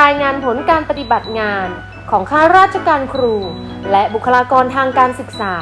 รายงานผลการปฏิบัติงานของข้าราชการครู และบุคลากรทางการศึกษา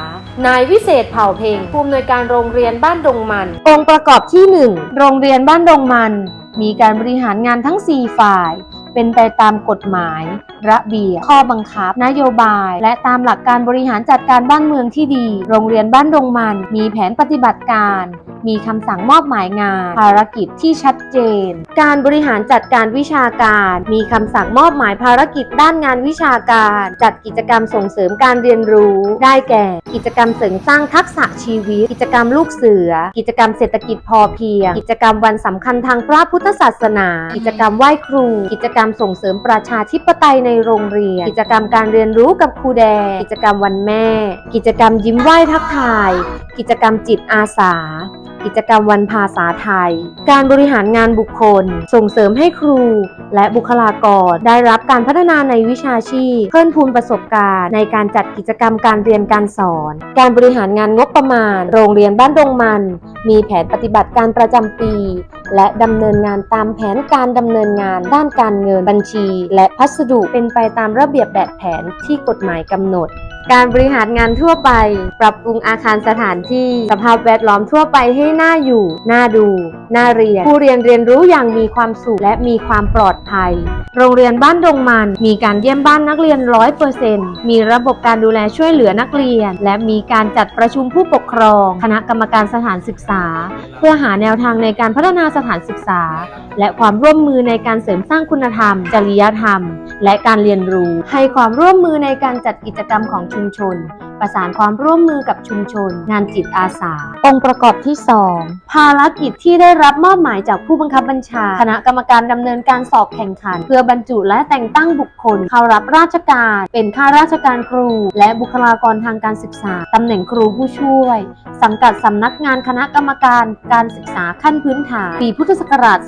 นายวิเศษเผ่าเพ่งผู้อำนวยการโรงเรียนบ้านดงมัน องค์ประกอบที่ 1 โรงเรียนบ้านดงมัน มีการบริหารงานทั้ง 4 ฝ่าย เป็นไปตามกฎหมาย ระเบียบข้อบังคับ นโยบาย และตามหลักการบริหารจัดการบ้านเมืองที่ดี โรงเรียนบ้านดงมัน มีแผนปฏิบัติการ มีคำสั่งมอบหมายงาน ภารกิจที่ชัดเจน การบริหารจัดการวิชาการ มีคำสั่งมอบหมายภารกิจด้านงานวิชาการ จัดกิจกรรมส่งเสริมการเรียนรู้ ได้แก่ กิจกรรมเสริมสร้างทักษะชีวิต กิจกรรมลูกเสือ กิจกรรมเศรษฐกิจพอเพียง กิจกรรมวันสำคัญทางพระพุทธศาสนา กิจกรรมไหว้ครู กิจกรรมส่งเสริมประชาธิปไตยในโรงเรียน กิจกรรมการเรียนรู้กับครูแดง กิจกรรมวันแม่ กิจกรรมยิ้มไหว้ทักทาย กิจกรรมจิตอาสา กิจกรรมวันภาษาไทย การบริหารงานบุคคล ส่งเสริมให้ครู และบุคลากรได้รับการพัฒนาในวิชาชีพ เพิ่มพูนประสบการณ์ในการจัดกิจกรรมการเรียนการสอน การบริหารงานงบประมาณ โรงเรียนบ้านดงมัน มีแผนปฏิบัติการประจำปี และดำเนินงานตามแผนการดำเนินงานด้านการเงินบัญชี และพัสดุเป็นไปตามระเบียบแบบแผนที่กฎหมายกำหนด การบริหารงานทั่วไป ปรับปรุงอาคารสถานที่ สภาพแวดล้อมทั่วไปให้น่าอยู่ น่าดู น่าเรียน ผู้เรียนเรียนรู้อย่างมีความสุขและมีความปลอดภัย โรงเรียนบ้านดงมัน มีการเยี่ยมบ้านนักเรียนร้อยเปอร์เซ็นต์มีระบบการดูแลช่วยเหลือนักเรียน และมีการจัดประชุมผู้ปกครอง คณะกรรมการสถานศึกษา เพื่อหาแนวทางในการพัฒนาสถานศึกษา และความร่วมมือในการเสริมสร้างคุณธรรม จริยธรรม และการเรียนรู้ ให้ความร่วมมือในการจัดกิจกรรมของชุมชน ประสานความร่วมมือกับชุมชน งานจิตอาสา องค์ประกอบที่ 2 ภารกิจที่ได้รับมอบหมายจากผู้บังคับบัญชา คณะกรรมการดำเนินการสอบแข่งขัน เพื่อบรรจุและแต่งตั้งบุคคล เข้ารับราชการ เป็นข้าราชการครู และบุคลากรทางการศึกษาตำแหน่งครูผู้ช่วย สังกัดสำนักงานคณะกรรมการการศึกษาขั้นพื้นฐาน ปีพุทธศักราช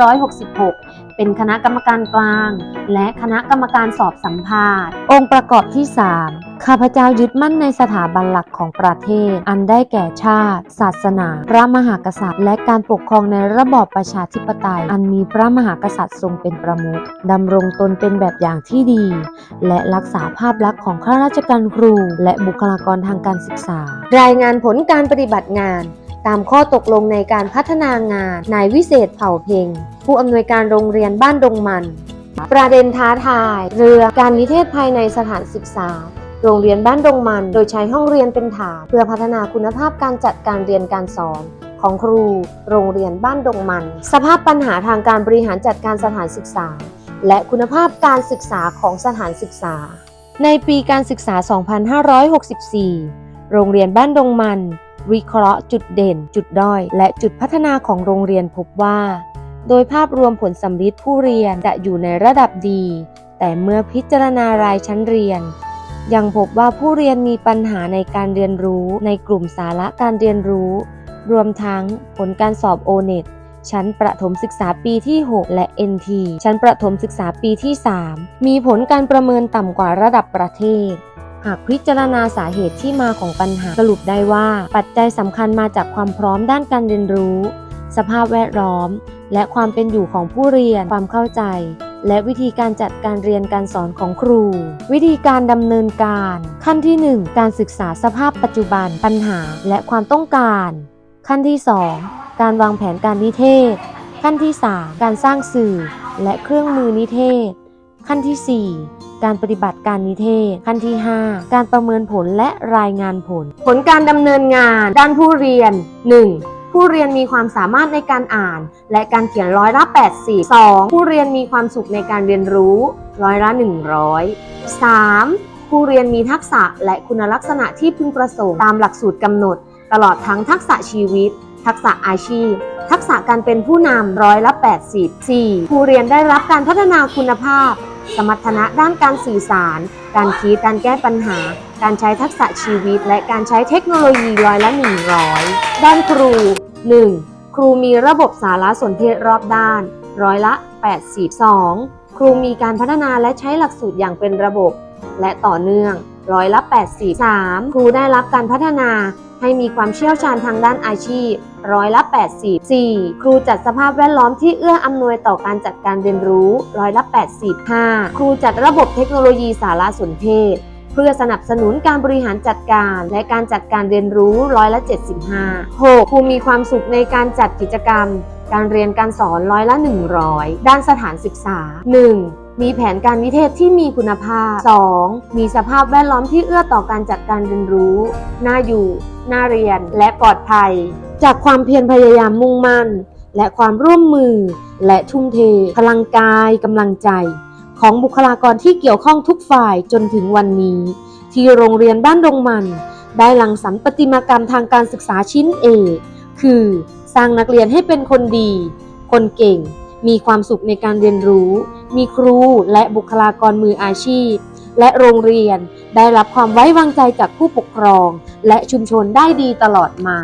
2566เป็นคณะกรรมการกลาง และคณะกรรมการสอบสัมภาษณ์ องค์ประกอบที่ 3 ข้าพเจ้ายึดมั่นในสถาบันหลักของประเทศ อันได้แก่ชาติ ศาสนา พระมหากษัตริย์ และการปกครองในระบอบประชาธิปไตย อันมีพระมหากษัตริย์ทรงเป็นประมุขดำรงตนเป็นแบบอย่างที่ดี และรักษาภาพลักษณ์ของข้าราชการครู และบุคลากรทางการศึกษา รายงานผลการปฏิบัติงาน ตามข้อตกลงในการพัฒนางาน นายวิเศษเผ่าเพ็งผู้อำนวยการโรงเรียนบ้านดงมัน ประเด็นท้าทาย เรือการนิเทศภายในสถานศึกษา โรงเรียนบ้านดงมัน โดยใช้ห้องเรียนเป็นฐานเพื่อพัฒนาคุณภาพการจัดการเรียนการสอนของครู โรงเรียนบ้านดงมัน สภาพปัญหาทางการบริหารจัดการสถานศึกษา และคุณภาพการศึกษาของสถานศึกษา ในปีการศึกษา 2564 โรงเรียนบ้านดงมัน วิเคราะห์จุดเด่น จุดด้อย และจุดพัฒนาของโรงเรียนพบว่า โดยภาพรวมผลสำลิดผู้เรียนจะอยู่ในระดับดี แต่เมื่อพิจารณารายชั้นเรียน ยังพบว่าผู้เรียนมีปัญหาในการเรียนรู้ในกลุ่มสาระการเรียนรู้ รวมทั้งผลการสอบ o n e t ชั้นประถมศึกษาปีที่ 6 และ NT ชั้นประถมศึกษาปีที่ 3 มีผลการประเมินต่ำกว่าระดับประเทศ หากพิจารณาสาเหตุที่มาของปัญหาสรุปได้ว่า ปัจจัยสำคัญมาจากความพร้อมด้านการเรียนรู้ สภาพแวดล้อม และความเป็นอยู่ของผู้เรียนความเข้าใจ และวิธีการจัดการเรียนการสอนของครู วิธีการดำเนินการ ขั้นที่ 1 การศึกษาสภาพปัจจุบันปัญหาและความต้องการ ขั้นที่ 2 การวางแผนการนิเทศ ขั้นที่ 3 การสร้างสื่อ และเครื่องมือนิเทศ ขั้นที่ 4การปฏิบัติการนิเทศ ขั้นที่ 5 การประเมินผลและรายงานผล ผลการดำเนินงาน ด้านผู้เรียน 1. ผู้เรียนมีความสามารถในการอ่าน และการเขียนร้อยละ 80 2. ผู้เรียนมีความสุขในการเรียนรู้ร้อยละ 100 3. ผู้เรียนมีทักษะและคุณลักษณะที่พึงประสงค์ตามหลักสูตรกำหนด ตลอดทั้งทักษะชีวิต ทักษะอาชีพ ทักษะการเป็นผู้นำร้อยละ 80 4. ผู้เรียนได้รับการพัฒนาคุณภาพ สมรรถนะด้านการสื่อสาร การคิดการแก้ปัญหา การใช้ทักษะชีวิต และการใช้เทคโนโลยีร้อยละ 100 ด้านครู 1. ครูมีระบบสารสนเทศรอบด้าน ร้อยละ 82 ครูมีการพัฒนาและใช้หลักสูตรอย่างเป็นระบบ และต่อเนื่อง ร้อยละ 83 ครูได้รับการพัฒนาให้มีความเชี่ยวชาญทางด้านอาชีพ ร้อยละ 80 4. ครูจัดสภาพแวดล้อมที่เอื้ออำนวยต่อการจัดการเรียนรู้ ร้อยละ 80 5. ครูจัดระบบเทคโนโลยีสารสนเทศ พื่อสนับสนุนการบริหารจัดการและการจัดการเรียนรู้ร้อยละ 75 6. ครูมีความสุขในการจัดกิจกรรม การเรียนการสอนร้อยละ 100 ด้านสถานศึกษา 1. มีแผนการวิเทศที่มีคุณภาพ 2. มีสภาพแวดล้อมที่เอื้อต่อการจัดการเรียนรู้ น่าอยู่ น่าเรียน และปลอดภัย จากความเพียรพยายามมุ่งมั่น และความร่วมมือ และทุ่มเท พลังกาย กำลังใจ ของบุคลากรที่เกี่ยวข้องทุกฝ่ายจนถึงวันนี้ ที่โรงเรียนบ้านดงมัน ได้หลังสรรประติมากรรมทางการศึกษาชิ้นเอกคือสร้างนักเรียนให้เป็นคนดี คนเก่ง มีความสุขในการเรียนรู้ มีครูและบุคลากรมืออาชีพ และโรงเรียนได้รับความไว้วางใจจากผู้ปกครอง และชุมชนได้ดีตลอดมา